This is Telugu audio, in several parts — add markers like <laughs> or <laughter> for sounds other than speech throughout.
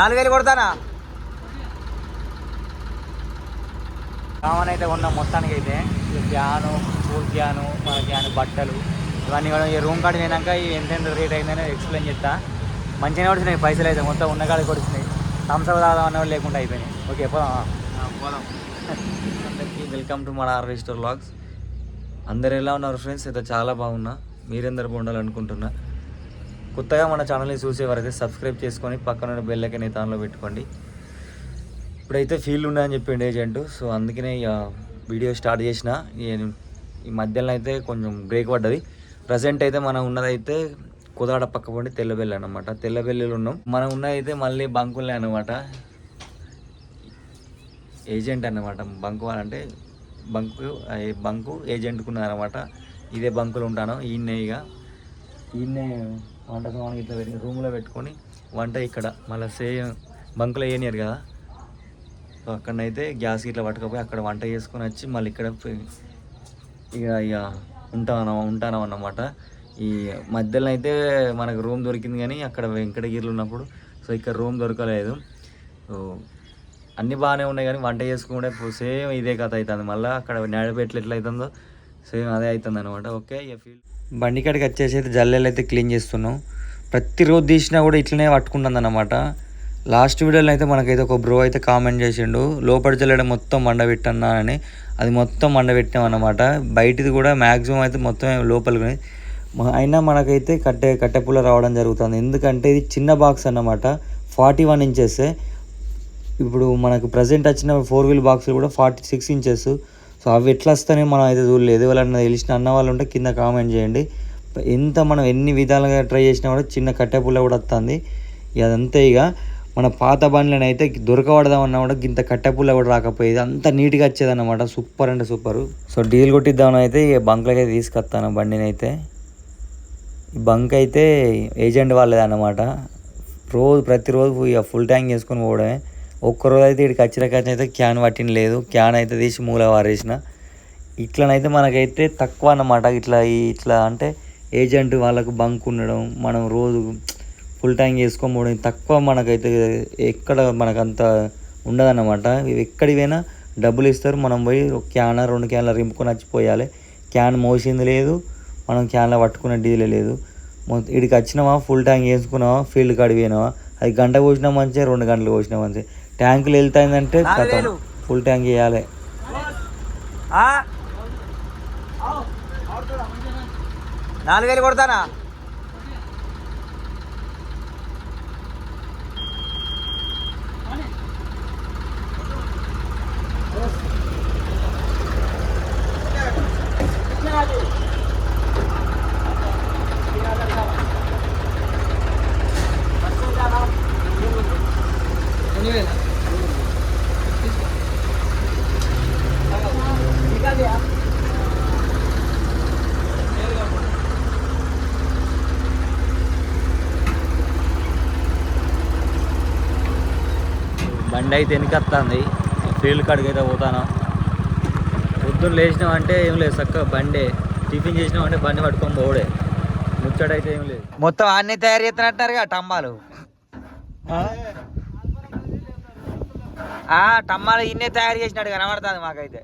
నాలుగు వేలు కొడతానా? కామన్ అయితే ఉన్నాం మొత్తానికి అయితే ఈ ఫ్యాను కూల్ ఫ్యాను మన ఫ్యాను బట్టలు ఇవన్నీ కూడా ఈ రూమ్ పోయినాక ఈ ఎంతెంత రేట్ అయిందని ఎక్స్ప్లెయిన్ చేస్తా. మంచిగానే వచ్చినాయి పైసలు అయితే మొత్తం ఉన్న కాడికి వచ్చినాయి థమ్స్అప్ తాగుదాం అన్న లేకుండా అయిపోయినాయి. ఓకే పోదామా? పోదాం. అందరికీ వెల్కమ్ టు మన ఆర్వీ స్టోర్ లాగ్స్ అందరు ఎలా ఉన్నారు ఫ్రెండ్స్? అయితే చాలా బాగున్నా. మీరందరూ బాగుండాలనుకుంటున్నా? కొత్తగా మన ఛానల్ని చూసేవారైతే సబ్స్క్రైబ్ చేసుకొని పక్కన బెల్లకని తాన్లో పెట్టుకోండి. ఇప్పుడైతే ఫీల్డ్ ఉన్నాయని చెప్పిండు ఏజెంట్ సో అందుకనే ఇక వీడియో స్టార్ట్ చేసిన. ఈ- మధ్యలో అయితే కొంచెం బ్రేక్ పడ్డది. ప్రజెంట్ అయితే మనం ఉన్నదైతే కుదాడ పక్క పండి తెల్లబెల్లి అనమాట తెల్లబెల్లిలో ఉన్నాం. మనం ఉన్నదైతే మళ్ళీ బంకులే అనమాట ఏజెంట్ అన్నమాట. బంకు అంటే బంకు బంకు ఏజెంట్కున్నారనమాట ఇదే బంకులో ఉంటాను. ఈయన ఇక. ఈయన వంట సామాన్ ఇట్లా పెట్టి రూమ్లో పెట్టుకొని వంట ఇక్కడ. మళ్ళీ సేమ్ బంకులో వేయనియరు కదా. సో అక్కడనైతే గ్యాస్ ఇట్లా పట్టుకపోయి అక్కడ వంట చేసుకొని వచ్చి మళ్ళీ ఇక్కడ ఇక ఇక ఉంటాను ఉంటాను అన్నమాట. ఈ మధ్యలో అయితే మనకు రూమ్ దొరికింది కానీ అక్కడ వెంకటగిరిలో ఉన్నప్పుడు సో ఇక్కడ రూమ్ దొరకలేదు. సో అన్నీ బాగానే ఉన్నాయి కానీ వంట చేసుకుంటే సేమ్ ఇదే కథ అవుతుంది. మళ్ళీ అక్కడ నేడపెట్లు ఎట్లా అవుతుందో సేమ్ అదే అవుతుంది అనమాట ఓకే ఇక ఫీల్ బండి కాడికి వచ్చేసి అయితే జల్లెలు అయితే క్లీన్ చేస్తున్నాం. ప్రతిరోజు తీసినా కూడా ఇట్లనే పట్టుకుంటుంది అనమాట లాస్ట్ వీడియోలో అయితే మనకైతే ఒక బ్రో అయితే కామెంట్ చేసిండు లోపల జల్లెడ మొత్తం మండబెట్టన్నా అని. అది మొత్తం మండబెట్టినాం అనమాట బయటిది కూడా మ్యాక్సిమం అయితే మొత్తం లోపలికి అయినా మనకైతే కట్టె కట్టెపుల్ల రావడం జరుగుతుంది. ఎందుకంటే ఇది చిన్న బాక్స్ అన్నమాట. Forty one inches. ఇప్పుడు మనకు ప్రజెంట్ వచ్చిన ఫోర్ వీల్ బాక్స్ కూడా ఫార్టీ సిక్స్ ఇంచెస్. సో అవి ఎట్లా వస్తాయో మనం అయితే చూడలేదు. ఎవరన్నా తెలిసిన అన్న వాళ్ళు ఉంటే కింద కామెంట్ చేయండి. ఎంత మనం ఎన్ని విధాలుగా ట్రై చేసినా కూడా చిన్న కట్టెపుల్ల కూడా వస్తుంది. ఇక అదంతే ఇక. మన పాత బండ్లను అయితే దొరకబడదామన్నా కూడా ఇంత కట్టెపుల్ల కూడా రాకపోయేది. అంత నీట్గా వచ్చేదన్నమాట. సూపర్ అంటే సూపర్. సో డీల్ కొట్టిద్దామని అయితే ఇక బంక్లకి అయితే తీసుకొస్తాను బండిని అయితే. ఈ బంక్ అయితే ఏజెంట్ వాళ్ళది అన్నమాట. రోజు ప్రతిరోజు ఇక ఫుల్ ట్యాంక్ చేసుకొని పోవడమే. ఒక్కరోజు అయితే ఇక్కడికి వచ్చిన కాచి అయితే క్యాన్ పట్టిన లేదు. క్యాన్ అయితే తీసి మూల వారేసిన ఇట్లనైతే మనకైతే తక్కువ అన్నమాట. ఇట్లా ఇట్లా అంటే ఏజెంట్ వాళ్ళకు బంక్ ఉండడం మనం రోజు ఫుల్ ట్యాంక్ చేసుకోకపోవడం పోవడం తక్కువ మనకైతే ఎక్కడ మనకంత ఉండదన్నమాట. ఎక్కడికి పోయినా డబ్బులు ఇస్తారు. మనం పోయి ఒక క్యాన్ రెండు క్యాన్లు రింపుకొని వచ్చిపోయాలి. క్యాన్ మోసింది లేదు. మనం క్యాన్లో పట్టుకునే డీలే లేదు. మొత్తం ఇక్కడికి వచ్చినావా? ఫుల్ ట్యాంక్ వేసుకున్నావా ఫీల్డ్ కాడికి పోయినావా? అది గంట పోసినా మంచిగా రెండు గంటలు పోసినా మంచిగా ట్యాంకులు వెళ్తాయిందంటే కథం. ఫుల్ ట్యాంక్ వేయాలి. నాలుగు వేలు కొడతానా? బండి అయితే వెనకత్తుంది ఫీల్డ్ కాడికి అయితే పోతాను. పొద్దున్న లేచినాం అంటే ఏం లేదు చక్కగా బండే. టిఫిన్ చేసినాం అంటే బండి పట్టుకొని పోవడే. ముచ్చటైతే ఏం లేదు. మొత్తం అన్ని తయారు చేస్తున్నట్టుగా టమ్మాలు. ఆ? టమ్మాలు ఇన్నే తయారు చేసినట్టు కనబడుతుంది మాకైతే?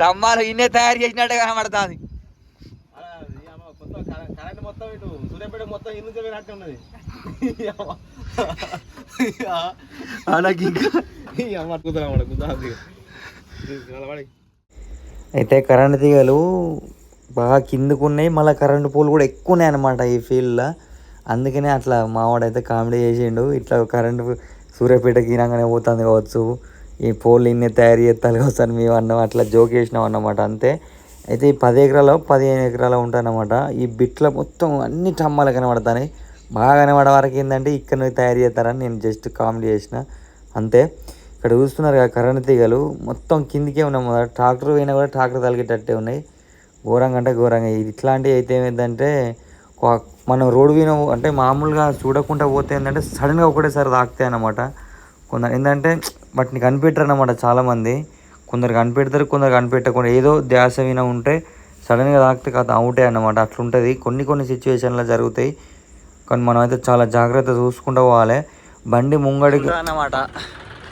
టమ్మాలు ఇన్నే తయారు చేసినట్టు కనబడుతుంది. కరెంట్ మొత్తం ఇటు సూర్యాపేట మొత్తం ఇల్లు అయితే కరెంట్ తీగలు బాగా కిందకు ఉన్నాయి మళ్ళీ కరెంట్ పోల్ కూడా ఎక్కువ ఉన్నాయి అనమాట ఈ ఫీల్డ్లో. అందుకనే అట్లా మావాడైతే కామెడీ చేసిండు. ఇట్లా కరెంటు సూర్యాపేటకి రాగానే పోతుంది కావచ్చు ఈ పోల్ ఇన్ని తయారు చేస్తారు కావచ్చు అని మేము అన్నాం అట్లా జోక్ చేసినాం అన్నమాట అంతే. అయితే ఈ పది ఎకరాలు పదిహేను ఎకరాలు ఉంటాయన్నమాట. ఈ బిట్ల మొత్తం అన్ని టమ్మాలు కనబడతాయి బాగా కనబడే వరకు ఏంటంటే ఇక్కడ నుంచి తయారు చేస్తారని నేను జస్ట్ కామెడీ చేసిన. అంతే. ఇక్కడ చూస్తున్నారు కదా కరెంట్ తీగలు. మొత్తం కిందికే ఉన్నాం కదా ట్రాక్టర్ పోయినా కూడా ట్రాక్టర్ తలిగేటట్టే ఉన్నాయి. ఘోరంగా అంటే ఘోరంగా. ఇది ఇట్లాంటివి అయితే ఏమైందంటే మనం రోడ్డు పోయిన అంటే మామూలుగా చూడకుండా పోతే ఏంటంటే సడన్గా ఒకటేసారి తాకుతాయి అన్నమాట. కొందరు ఏంటంటే వాటిని కనిపెట్టరు అన్నమాట చాలామంది. కొందరు కనిపెడతారు కొందరు కనిపెట్టకుండా ఏదో ధ్యాస విన ఉంటే సడన్గా తాకితే కాదు అవుటే అన్నమాట. అట్లుంటుంది. కొన్ని కొన్ని సిచ్యువేషన్లో జరుగుతాయి. కానీ మనం అయితే చాలా జాగ్రత్త చూసుకుంటూ పోవాలి. బండి ముంగడికి అన్నమాట.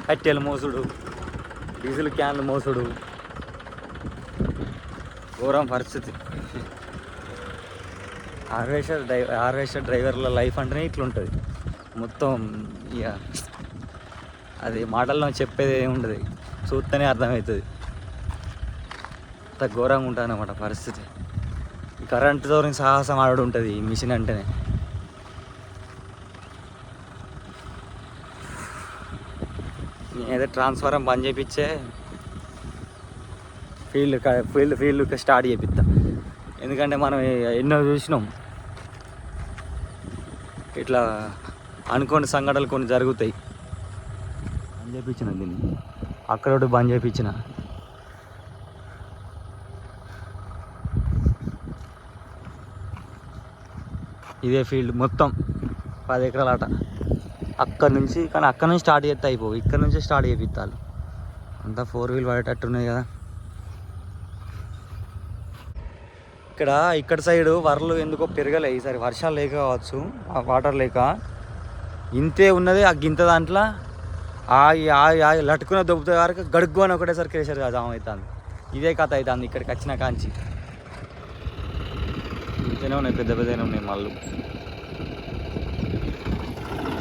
కట్టెలు మోసుడు డీజిల్ క్యాన్లు మోసుడు. ఘోరం పరిస్థితి. హార్వెస్టర్ డ్రైవర్ హార్వెస్టర్ డ్రైవర్ల లైఫ్ అంటేనే ఇట్లుంటుంది. మొత్తం ఇక అది మాటల్లో చెప్పేది ఏమి ఉండదు. చూస్తేనే అర్థమవుతుంది అంత ఘోరంగా ఉంటుంది అన్నమాట పరిస్థితి. ఈ కరెంటుతో సాహసం ఆడు ఉంటుంది ఈ మిషన్ అంటేనే. ట్రాన్స్ఫారం బంద్ చేయించే ఫీల్డ్ ఫీల్డ్ ఫీల్డ్ స్టార్ట్ చేపిస్తా ఎందుకంటే మనం ఎన్నో చూసినాం. ఇట్లా అనుకోని సంఘటనలు కొన్ని జరుగుతాయి. బంద్ చేయించిన దీన్ని. అక్కడ ఒకటి బంద్ చేయించిన ఇదే ఫీల్డ్ మొత్తం పది ఎకరాల ఆట. అక్కడ నుంచి కానీ అక్కడ నుంచి స్టార్ట్ చేస్తే అయిపోవు. ఇక్కడ నుంచి స్టార్ట్ చేపిస్తారు అంతా ఫోర్ వీల్ పడేటట్టు ఉన్నాయి కదా. ఇక్కడ ఇక్కడ సైడ్ వరలు ఎందుకో పెరగలే. ఈసారి వర్షాలు లేక కావచ్చు ఆ వాటర్ లేక. ఇంతే ఉన్నది ఆ గింత దాంట్లో. ఆగి ఆగి ఆగి లట్టుకున్న దొబ్బుతే వరకు గడుగ్గు అని ఒకటేసారి క్రేషర్ కదా అవుతుంది ఇదే కథ అవుతుంది ఇక్కడికి వచ్చిన కాంచి. ఇంతనే ఉన్నాయి పెద్ద పెద్దనే ఉన్నాయి మళ్ళు.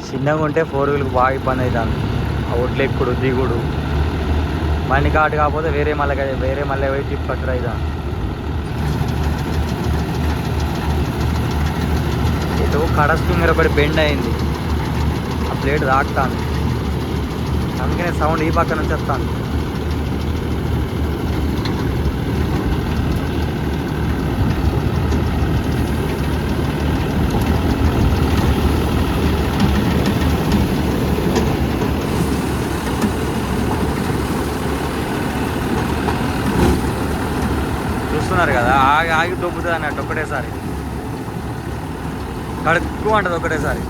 చిన్నగా ఉంటే ఫోర్ వీల్కి బాగా ఇబ్బంది అవుతుంది. ఆ ఒడ్లు ఎక్కుడు దిగుడు. బండి కాటు కాకపోతే వేరే మళ్ళీ వేరే మళ్ళీ పోయి టిప్ పట్టుడు అవుతుంది ఇటు కడస్ ఫింగర్ ఒకటి బెండ్ అయింది. ఆ ప్లేట్ తాకుతాను అందుకనే సౌండ్ ఈ పక్క నుంచి వస్తాను చూస్తున్నారు కదా ఆగి ఆగి దొబ్బుతుంది అన్నట్టు ఒకటేసారి. కడుక్కు అంటది ఒకటేసారి.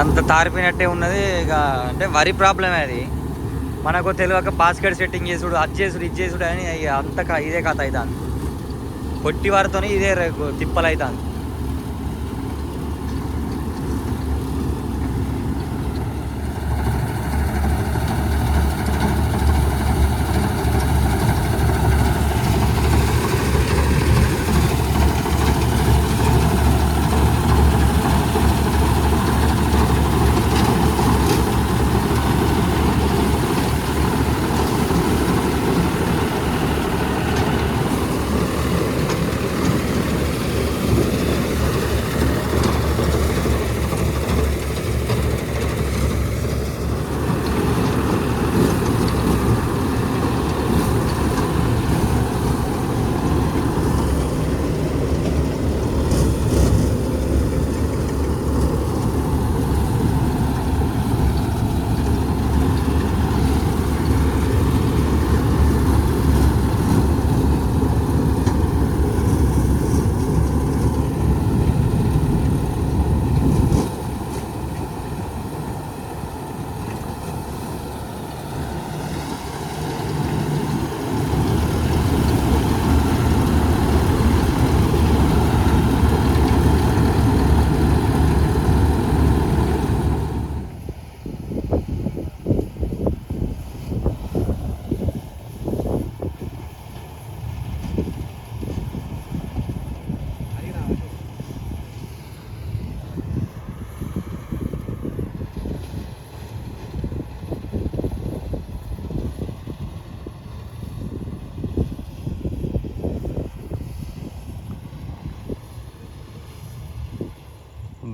అంత తారిపోయినట్టే ఉన్నది ఇక అంటే వరి ప్రాబ్లమే అది. మనకు తెలియక బాస్కెట్ సెట్టింగ్ చేసుడు అది చేసుడు ఇది చేసుడు అని అంత ఇదే కథ అవుతుంది కొట్టి వారితోనే ఇదే తిప్పలు తిప్పలైతుంది తిప్పలు అవుతుంది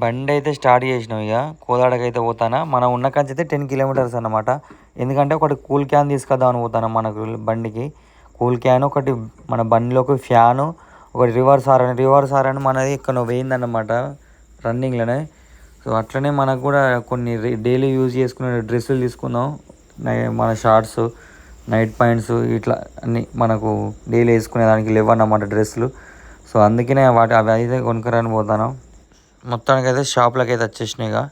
బండి అయితే స్టార్ట్ చేసినాం ఇక. కోదాడకి అయితే పోతానా. మనం ఉన్న కంచి అయితే టెన్ కిలోమీటర్స్ అనమాట ఎందుకంటే ఒకటి కూల్ క్యాన్ తీసుకొద్దామని పోతాను మనకు బండికి. కూల్ క్యాన్ ఒకటి మన బండిలోకి ఫ్యాను ఒకటి రివర్స్ ఆర్ అని. రివర్స్ ఆర్ అని మనది ఇక్కడ పోయిందన్నమాట రన్నింగ్లోనే. సో అట్లనే మనకు కూడా కొన్ని డైలీ యూజ్ చేసుకునే డ్రెస్సులు తీసుకుందాం. మన షార్ట్స్ నైట్ పాయింట్స్ ఇట్లా అన్ని మనకు డైలీ వేసుకునే దానికి లేవన్నమాట డ్రెస్సులు. సో అందుకనే వాటి అవి అయితే కొనుక్కరని పోతాను. మొత్తానికి అయితే షాప్లోకి అయితే వచ్చేసినాయిగా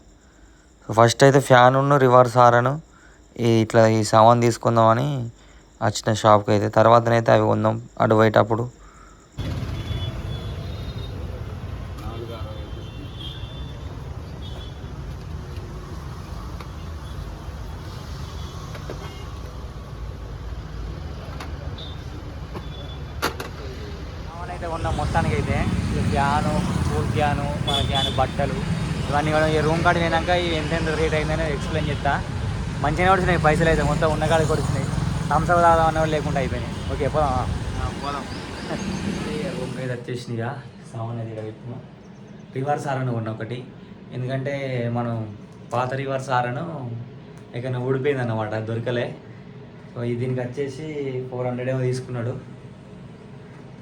ఫస్ట్ అయితే ఫ్యానును రివర్స్ హారను. ఈ ఇట్లా ఈ సామాన్ తీసుకుందామని వచ్చిన షాప్కి అయితే తర్వాతనైతే అవి కొందాం అటు పోయేటప్పుడు. అయితే మొత్తానికి అయితే ఫ్యాను కూల్ ఫ్యాను. బట్టలు ఇవన్నీ కూడా ఈ రూమ్ పోయినాక ఇవి ఎంత ఎంత రేట్ అయిందని ఎక్స్ప్లెయిన్ చేస్తా. మంచిగానే వచ్చినాయి పైసలు అయితే మొత్తం ఉన్న కాడికి కూడా వచ్చినాయి థమ్స్అప్ తాగుదాం అన్న వాళ్ళు లేకుండా అయిపోయినాయి. ఓకే పోదాం. పోదాం. <laughs> రూమ్ అయితే వచ్చేసినాయిగా సామాన్ అది ఇక్కడ రివర్స్ ఆరను కొన్న ఒకటి. ఎందుకంటే మనం పాత రివర్స్ ఆరను ఎక్కడ ఊడిపోయింది అన్నమాట దొరకలే. సో దీనికి వచ్చేసి ఫోర్ హండ్రెడ్ ఏమో తీసుకున్నాడు.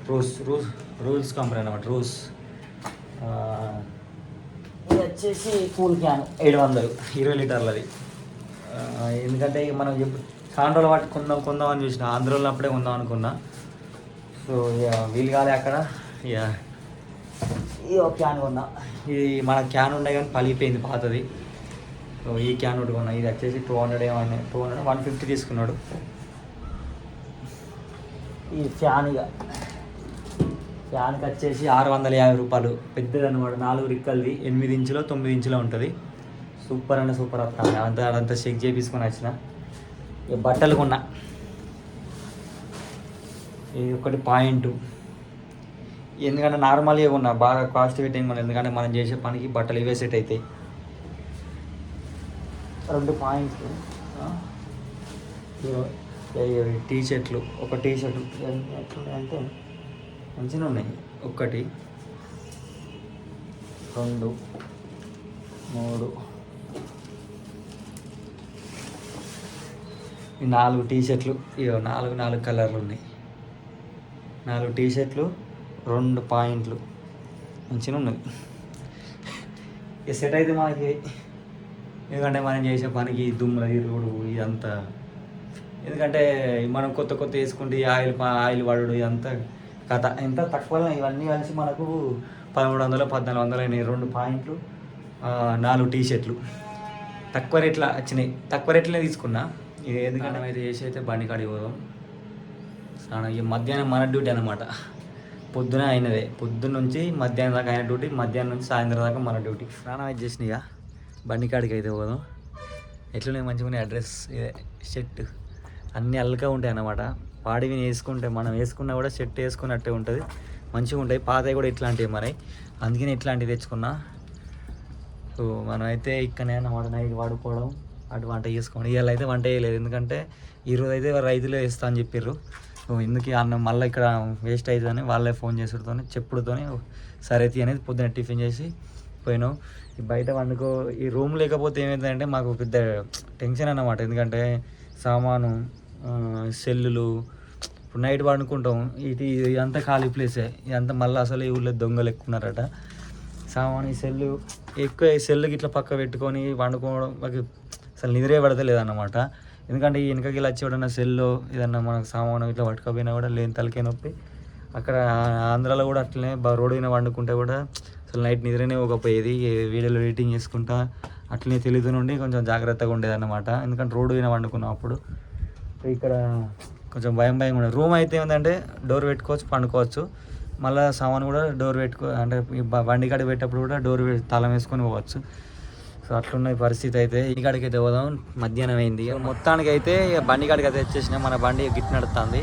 రూల్స్ రూల్స్ రూల్స్ కంపెనీ అనమాట రూల్స్. ఇది వచ్చేసి కూల్ క్యాన్. ఏడు వందలు ఇరవై లీటర్లది. ఎందుకంటే ఇక మనం ఎప్పుడు చాలా రోజులు పట్టి కొందాం కొందాం అని చూసిన. ఆంధ్రలో అప్పుడే కొందాం అనుకున్నా. సో ఇక వీలు కాలే అక్కడ. ఇక ఈ ఒక క్యాన్ కొన్నా. ఇది మన క్యాన్ ఉండే కానీ పలిగిపోయింది పాతది. సో ఈ క్యాన్ ఒకటి కొన్నా. ఇది వచ్చేసి టూ హండ్రెడ్ ఏమన్నా టూ హండ్రెడ్ వన్ ఫిఫ్టీ తీసుకున్నాడు. ఈ ఫ్యాన్ ఇక. ఫ్యాన్కి వచ్చేసి ఆరు వందల యాభై రూపాయలు పెద్దది అనమాట నాలుగు రిక్కలది ఎనిమిది ఇంచులో తొమ్మిది ఇంచులో ఉంటుంది. సూపర్ అంటే సూపర్ వస్తాను అంతా అదంతా చెక్ చేపించుకొని వచ్చిన. ఇక బట్టలు కొన్నా. ఇది ఒకటి పాయింట్ ఎందుకంటే నార్మల్గా కొన్నా బాగా కాస్ట్ పెట్టింగ్ మనం ఎందుకంటే మనం చేసే పనికి బట్టలు ఇవే సెట్ అవుతాయి రెండు పాయింట్స్ టీ షర్ట్లు ఒక టీ షర్ట్ ఎట్లున్నాయంటే మంచిగా ఉన్నాయి. ఒకటి రెండు మూడు. ఈ నాలుగు టీ షర్ట్లు ఇగో నాలుగు నాలుగు కలర్లు ఉన్నాయి. నాలుగు టీ షర్ట్లు రెండు పాయింట్లు. మంచిగా ఉన్నది ఇక సెట్ అయితే మనకి ఎందుకంటే మనం చేసే పనికి దుమ్ముల ఇరుగుడు ఇదంతా ఎందుకంటే మనం కొత్త కొత్త వేసుకుంటే ఈ ఆయిల్ ఆయిల్ వాడు ఇదంతా కథ ఎంత తక్కువ ఇవన్నీ కలిసి మనకు పదమూడు వందలు పద్నాలుగు వందలు అయినాయి. రెండు పాయింట్లు నాలుగు టీ షర్ట్లు తక్కువ రేట్ల వచ్చినాయి. తక్కువ రేట్లనే తీసుకున్నా. ఇక ఎందుకంటే అయితే చేసి అయితే బండి కాడికి పోదాం. స్నానం ఇక మధ్యాహ్నం మన డ్యూటీ అనమాట పొద్దున అయినదే. పొద్దున్న నుంచి మధ్యాహ్నం దాకా అయిన డ్యూటీ. మధ్యాహ్నం నుంచి సాయంత్రం దాకా మన డ్యూటీ. స్నానం అయితే చేసిన ఇక. బండి కాడికి అయితే పోదాం. ఎట్లున్నాయి మంచిగా అడ్రస్ ఇదే. షర్ట్. అన్నీ అల్లుగా ఉంటాయి అన్నమాట. పాడివి వేసుకుంటే మనం వేసుకున్నా కూడా షర్ట్ వేసుకున్నట్టే ఉంటుంది. మంచిగా ఉంటాయి. పాతవి కూడా ఇట్లాంటివి మరి. అందుకని ఇట్లాంటివి తెచ్చుకున్నా. సో మనమైతే ఇక్కడనే అన్నమాట నైట్ వాడుకోవడం అటు వంట చేసుకోండి ఇవాళ అయితే వంట చేయలేదు. ఎందుకంటే ఈరోజు అయితే రైతులే వేస్తా అని చెప్పారు ఎందుకు అన్నం మళ్ళీ ఇక్కడ వేస్ట్ అవుతుందని వాళ్ళే ఫోన్ చేసుడుతో చెప్పుడుతోనే సరే తీ అనేది పొద్దున్న టిఫిన్ చేసి పోయినాం. ఈ బయట వండుకో ఈ రూమ్ లేకపోతే ఏమైందంటే మాకు పెద్ద టెన్షన్ అన్నమాట. ఎందుకంటే సామాను సెల్లులు ఇప్పుడు నైట్ పడుకుంటాం ఇది ఇదంతా ఖాళీ ప్లేసే ఇదంతా మళ్ళీ అసలు ఈ ఊళ్ళో దొంగలు ఎక్కున్నారట. సామాన్ ఈ సెల్లు ఎక్కువ ఈ సెల్లు ఇట్లా పక్క పెట్టుకొని వండుకోవడం మాకు అసలు నిద్రే పడతలేదు అన్నమాట ఎందుకంటే ఈ వెనకకి ఇలా వచ్చి ఎవడన్నా సెల్లు ఏదన్నా మనకు సామాను ఇట్లా పట్టుకపోయినా కూడా లేని తలకే నొప్పి. అక్కడ ఆంధ్రాలో కూడా అట్లనే రోడ్డు మీద వండుకుంటే కూడా అసలు నైట్ నిద్రనే పోయేది వీడియోలో ఎడిటింగ్ చేసుకుంటా అట్లనే తెలియదు నుండి కొంచెం జాగ్రత్తగా ఉండేదన్నమాట. ఎందుకంటే రోడ్డు మీద వండుకున్నాం అప్పుడు. ఇక్కడ కొంచెం భయం భయం ఉండదు రూమ్ అయితే ఏంటంటే డోర్ పెట్టుకోవచ్చు పండుకోవచ్చు. మళ్ళీ సామాన్ కూడా డోర్ పెట్టుకో అంటే బండి కాడ పెట్టేటప్పుడు కూడా డోర్ తలం వేసుకొని పోవచ్చు. సో అట్లున్న పరిస్థితి అయితే ఈ కాడికి అయితే పోదాం. మధ్యాహ్నం అయింది. మొత్తానికి అయితే ఇక బండి కాడికి అయితే వచ్చేసిన మన బండి గిట్ నడుస్తుంది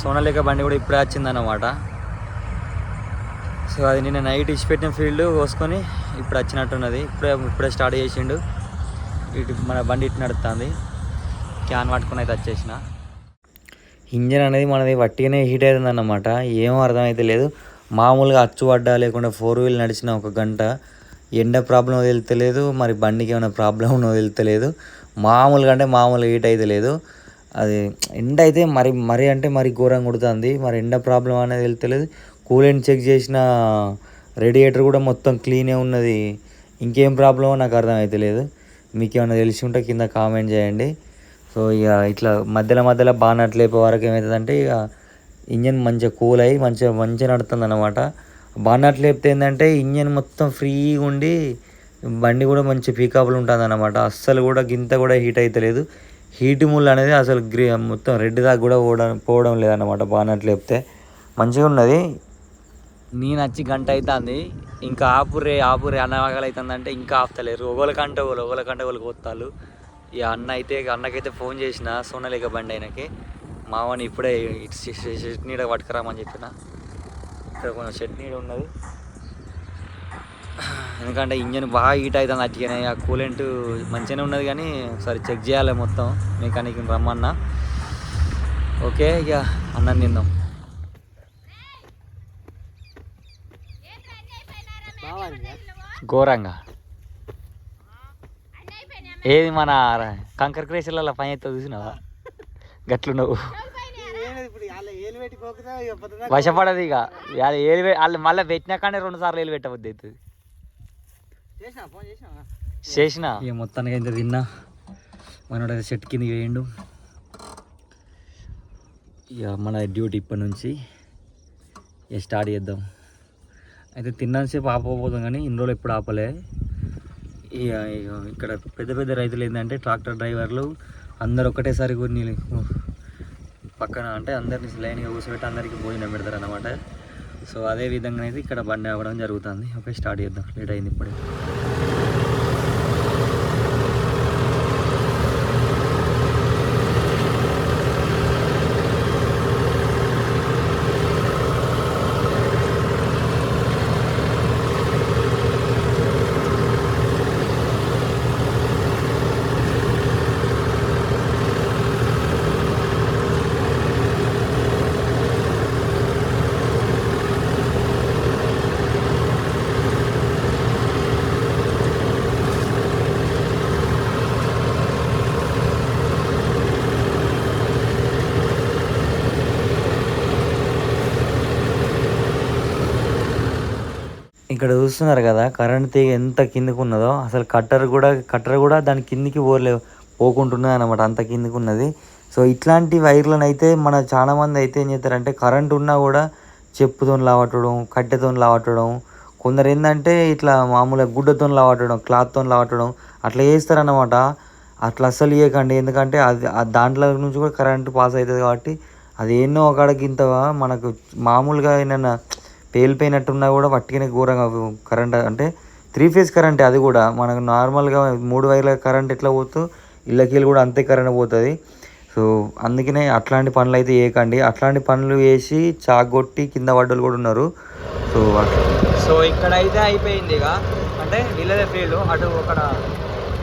సోనలేక బండి కూడా ఇప్పుడే వచ్చిందన్నమాట. సో అది నిన్న నైట్ ఇచ్చిపెట్టిన ఫీల్డ్ కోసుకొని ఇప్పుడు వచ్చినట్టున్నది. ఇప్పుడే ఇప్పుడే స్టార్ట్ చేసిండు. ఇటు మన బండి ఇటు నడుస్తుంది క్యాన్ పట్టుకుని అయితే వచ్చేసిన. ఇంజన్ అనేది మనది వట్టిగానే హీట్ అవుతుంది అన్నమాట ఏమో అర్థమైతే లేదు. మామూలుగా అచ్చు పడ్డా లేకుండా ఫోర్ వీల్ నడిచిన ఒక గంట. ఎండ ప్రాబ్లం తెలుస్తలేదు మరి బండికి ఏమైనా ప్రాబ్లం ఉన్నదో మామూలుగా అంటే మామూలుగా హీట్ అయితే లేదు. అది ఎండ అయితే మరి మరి అంటే మరి ఘోరంగా కొడుతుంది. మరి ఎండ ప్రాబ్లం అనేది తెలుస్తలేదు కూలెంట్ చెక్ చేసిన రేడియేటర్ కూడా మొత్తం క్లీనే ఉన్నది. ఇంకేం ప్రాబ్లమో నాకు అర్థమైతే లేదు. మీకు ఏమైనా తెలిసి ఉంటే కింద కామెంట్ చేయండి. సో ఇక ఇట్లా మధ్యలో మధ్యలో బాగా లేపే వరకు ఏమవుతుందంటే ఇక ఇంజన్ మంచిగా కూల్ అయ్యి మంచిగా మంచిగా నడుతుంది అనమాట బాగా లేపితే ఏంటంటే ఇంజన్ మొత్తం ఫ్రీగా ఉండి బండి కూడా మంచి పీకాపులు ఉంటుంది అనమాట అస్సలు కూడా గింత కూడా హీట్ అవుతలేదు హీట్ ముళ్ళు అనేది అసలు గ్రీ మొత్తం రెడ్ దాకా కూడా పోవడం పోవడం లేదన్నమాట బాగా లేపితే మంచిగా ఉన్నది. నేను వచ్చి గంట అవుతుంది ఇంకా ఆపురే ఆపురే అన్నవాగలు అవుతుందంటే ఇంకా ఆపుతలేరు. ఒకళ్ళకంటే ఒకళ్ళు ఒకళ్ళకంటే ఒకళ్ళు కొత్తాలు ఇక అన్న అయితే అన్నకైతే ఫోన్ చేసిన సోనలేక బండి ఆయనకి. మావని ఇప్పుడే షెట్ నీడ పట్టుకురామని చెప్పిన. ఇక్కడ కొంచెం షెట్ నీడ ఉన్నది. ఎందుకంటే ఇంజన్ బాగా హీట్ అవుతుంది అట్టిగానే ఆ కూలెంట్ మంచిగానే ఉన్నది కానీ ఒకసారి చెక్ చేయాలి మొత్తం మెకానిక్ రమ్మన్నా. ఓకే ఇక అన్నం తిందాం. ఘోరంగా. ఏది మన కంకర్ క్రేషర్లలో పని అయితే చూసినావా? గట్లు నువ్వు వశపడదు ఇక అది ఏలు వాళ్ళు మళ్ళీ పెట్టినాకనే రెండు సార్లు ఏలు పెట్టబుద్ది అవుతుంది. చేసిన. ఇక మొత్తానికి అయితే తిన్నా. మనోడు అయితే చెట్టు కింద వేయండు ఇక మన డ్యూటీ ఇప్పటి నుంచి ఇక స్టార్ట్ చేద్దాం. అయితే తిన్నంతసేపు ఆపకపోతాం కానీ ఇన్ని రోజులు ఎప్పుడు ఆపలే. ఇక్కడ పెద్ద పెద్ద రైతులు ఏంటంటే ట్రాక్టర్ డ్రైవర్లు అందరు ఒకటేసారి కొన్ని పక్కన అంటే అందరిని లైన్గా కూర్చోబెట్టి అందరికీ భోజనం పెడతారు అనమాట సో అదే విధంగా అయితే ఇక్కడ బండి అవ్వడం జరుగుతుంది. ఓకే స్టార్ట్ చేద్దాం. లేట్ అయింది ఇప్పుడే. ఇక్కడ చూస్తున్నారు కదా కరెంట్ తీగ ఎంత కిందకు ఉన్నదో అసలు కట్టర్ కూడా కట్టర్ కూడా దాని కిందికి పోలే పోకుంటున్నది అనమాట అంత కిందికి ఉన్నది సో ఇట్లాంటి వైర్లను అయితే మన చాలామంది అయితే ఏం చేస్తారంటే కరెంట్ ఉన్నా కూడా చెప్పుతో లావట్టడం కట్టెతో లావట్టడం కొందరు ఏంటంటే ఇట్లా మామూలుగా గుడ్డతో లావట్టడం క్లాత్తో లావట్టడం అట్లా చేస్తారన్నమాట. అట్లా అస్సలు ఇవ్వకండి ఎందుకంటే అది దాంట్లో నుంచి కూడా కరెంట్ పాస్ అవుతుంది కాబట్టి అది ఎన్నో ఒకడికి ఇంత మనకు మామూలుగా ఏమైనా పేలిపోయినట్టున్నా కూడా పట్టుకునే ఘోరంగా కరెంట్ అంటే త్రీ ఫేజ్ కరెంట్ అది కూడా. మనకు నార్మల్గా మూడు వైర్ల కరెంట్ ఎట్లా పోతుందో ఇళ్ళకి కూడా అంతే కరెంట్ పోతుంది. సో అందుకనే అట్లాంటి పనులు అయితే చేయకండి అట్లాంటి పనులు వేసి చాగొట్టి కింద పడ్డలు కూడా ఉన్నారు. సో సో ఇక్కడ అయితే అయిపోయింది ఇక. అంటే వీళ్ళదే ఫీల్డ్. అటు అక్కడ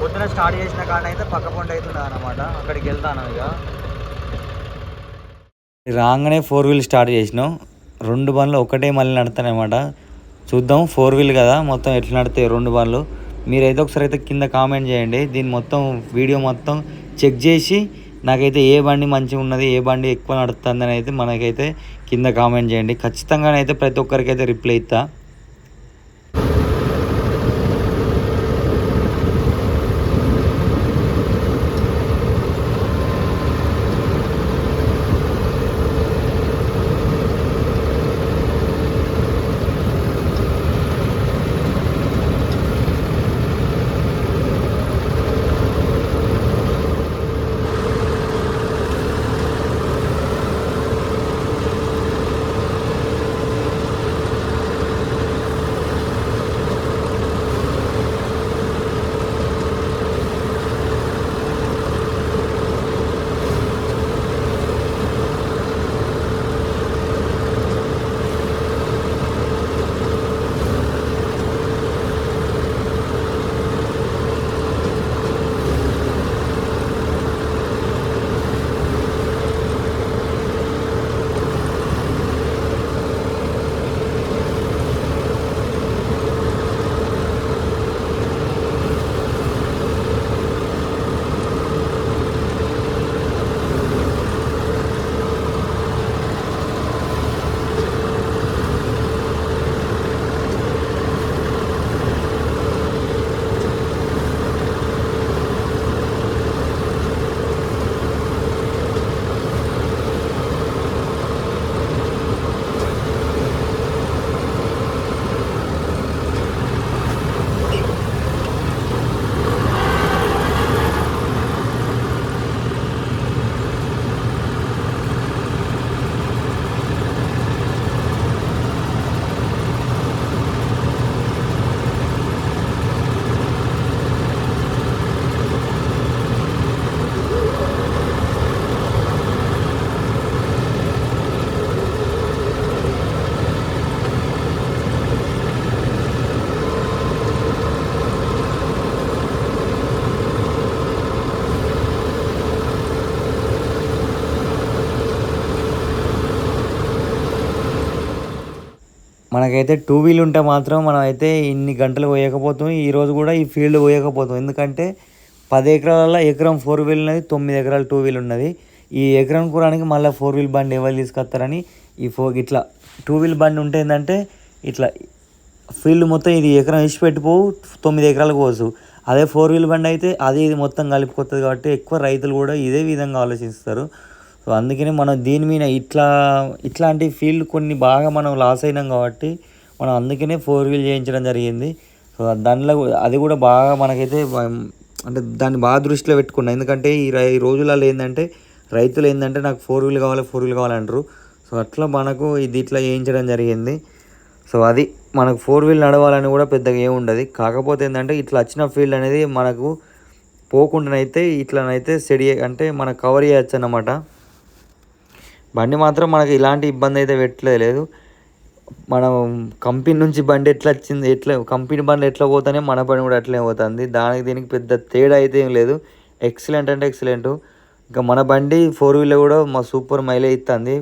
పొద్దున స్టార్ట్ చేసిన కాడ అయితే పక్క పొంట అవుతున్నది అనమాట అక్కడికి వెళ్తాను ఇక. రాగానే ఫోర్ వీల్ స్టార్ట్ చేసినాం. రెండు బండ్లు ఒకటే మళ్ళీ నడుతాయి అనమాట చూద్దాం ఫోర్ వీల్ కదా మొత్తం ఎట్లా నడుతాయి రెండు బండ్లు. మీరైతే ఒకసారి అయితే కింద కామెంట్ చేయండి. దీని మొత్తం వీడియో మొత్తం చెక్ చేసి నాకైతే ఏ బండి మంచిగా ఉన్నది ఏ బండి ఎక్కువ నడుతుంది అని అయితే మనకైతే కింద కామెంట్ చేయండి. ఖచ్చితంగానైతే ప్రతి ఒక్కరికైతే రిప్లై ఇస్తా. మనకైతే టూ వీల్ ఉంటే మాత్రం మనం అయితే ఇన్ని గంటలు పోయకపోతాం. ఈరోజు కూడా ఈ ఫీల్డ్ పోయకపోతాం. ఎందుకంటే పది ఎకరాలలో ఎకరం ఫోర్ వీల్ ఉన్నది తొమ్మిది ఎకరాలు టూ వీల్ ఉన్నది. ఈ ఎకరం కూరానికి మళ్ళీ ఫోర్ వీల్ బండి ఎవరు తీసుకొస్తారని ఈ ఫో ఇట్లా టూ వీల్ బండి ఉంటే ఏంటంటే ఇట్లా ఫీల్డ్ మొత్తం ఇది ఎకరం ఇచ్చి పెట్టిపోవు తొమ్మిది ఎకరాలకు పోసు అదే ఫోర్ వీల్ బండి అయితే అది ఇది మొత్తం కలిపిపోతుంది కాబట్టి ఎక్కువ రైతులు కూడా ఇదే విధంగా ఆలోచిస్తారు. సో అందుకనే మనం దీని మీద ఇట్లా ఇట్లాంటి ఫీల్డ్ కొన్ని బాగా మనం లాస్ అయినాం కాబట్టి మనం అందుకనే ఫోర్ వీల్ చేయించడం జరిగింది. సో దానిలో కూడా- అది కూడా బాగా మనకైతే అంటే దాన్ని బాగా దృష్టిలో పెట్టుకున్నాం. ఎందుకంటే ఈ రై- ఈ రోజులలో ఏంటంటే రైతులు ఏంటంటే నాకు ఫోర్ వీల్ కావాలి ఫోర్ వీల్ కావాలంటారు సో అట్లా మనకు ఇది ఇట్లా చేయించడం జరిగింది. సో అది మనకు ఫోర్ వీల్ నడవాలని కూడా పెద్దగా ఏముండదు కాకపోతే ఏంటంటే ఇట్లా వచ్చిన ఫీల్డ్ అనేది మనకు పోకుండానైతే ఇట్లనైతే సెడి అంటే మనకు కవర్ చేయొచ్చు అన్నమాట. బండి మాత్రం మనకి ఇలాంటి ఇబ్బంది అయితే పెట్టలేదు మనం కంపెనీ నుంచి బండి ఎట్లా వచ్చింది ఎట్లా కంపెనీ బండి ఎట్లా పోతానే మన బండి కూడా అట్లే పోతుంది. దానికి దీనికి పెద్ద తేడా అయితే ఏం లేదు. ఎక్సలెంట్ అంటే ఎక్సలెంట్ ఇంకా మన బండి ఫోర్ వీలర్ కూడా మా సూపర్ మైలేజ్ ఇస్తుంది